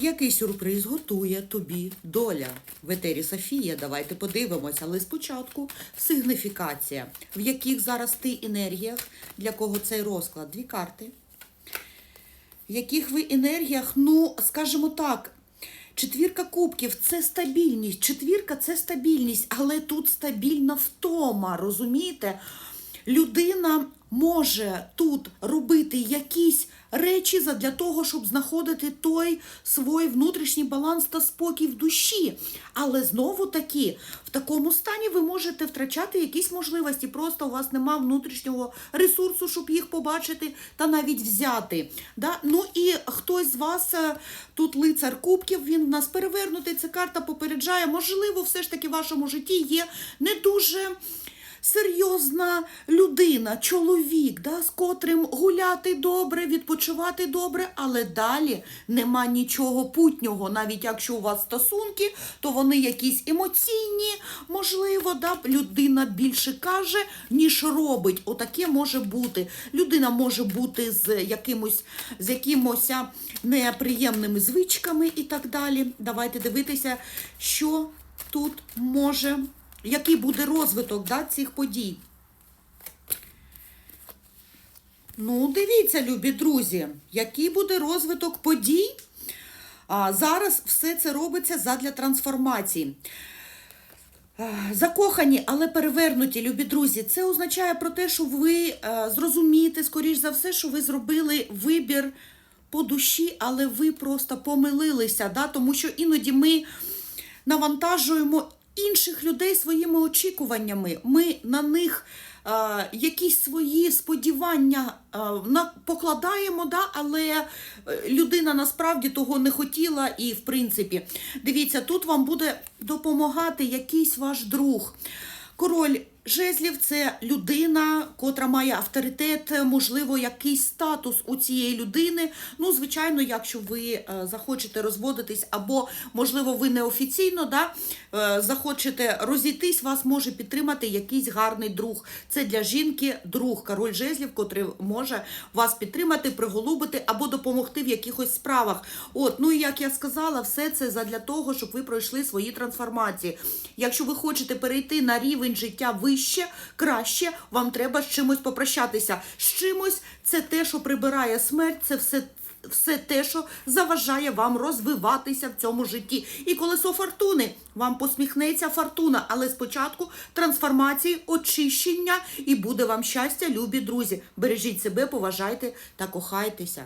Який сюрприз готує тобі доля? В етері Софія, давайте подивимося, але спочатку сигніфікація. В яких зараз ти енергіях, для кого цей розклад? Дві карти. В яких ви енергіях, ну, скажімо так, четвірка кубків це стабільність. Четвірка це стабільність, але тут стабільна втома, розумієте? Людина може тут робити якісь речі для того, щоб знаходити той свій внутрішній баланс та спокій в душі. Але знову таки, в такому стані ви можете втрачати якісь можливості. Просто у вас нема внутрішнього ресурсу, щоб їх побачити та навіть взяти. Да? Ну і хтось з вас е, тут лицар кубків, він в нас перевернутий. Ця карта попереджає, можливо, все ж таки в вашому житті є не дуже серйозна людина, чоловік, да, з котрим гуляти добре, відпочивати добре, але далі нема нічого путнього. Навіть якщо у вас стосунки, то вони якісь емоційні, можливо, да, людина більше каже, ніж робить. Отаке може бути. Людина може бути з якимось, з якимось неприємними звичками і так далі. Давайте дивитися, що тут може який буде розвиток да, цих подій. Ну, дивіться, любі друзі, який буде розвиток подій. А, зараз все це робиться задля трансформації. Е, Закохані, але перевернуті, любі друзі, це означає про те, що ви е, зрозумієте, скоріш за все, що ви зробили вибір по душі, але ви просто помилилися, да? тому що іноді ми навантажуємо інших людей своїми очікуваннями. Ми на них е, якісь свої сподівання е, на, покладаємо, да, але е, людина насправді того не хотіла. І, в принципі, дивіться, тут вам буде допомагати якийсь ваш друг. Король жезлів це людина, котра має авторитет, можливо, якийсь статус у цієї людини. Ну, звичайно, якщо ви е, захочете розводитись, або, можливо, ви неофіційно да, е, захочете розійтись, вас може підтримати якийсь гарний друг. Це для жінки друг, король жезлів, котрий може вас підтримати, приголубити або допомогти в якихось справах. От, ну і як я сказала, все це задля того, щоб ви пройшли свої трансформації. Якщо ви хочете перейти на рівень життя вище, краще, вам треба з чимось попрощатися. З чимось це те, що прибирає смерть, це все. Все те, що заважає вам розвиватися в цьому житті. І колесо фортуни вам посміхнеться фортуна, але спочатку трансформації, очищення і буде вам щастя, любі друзі. Бережіть себе, поважайте та кохайтеся.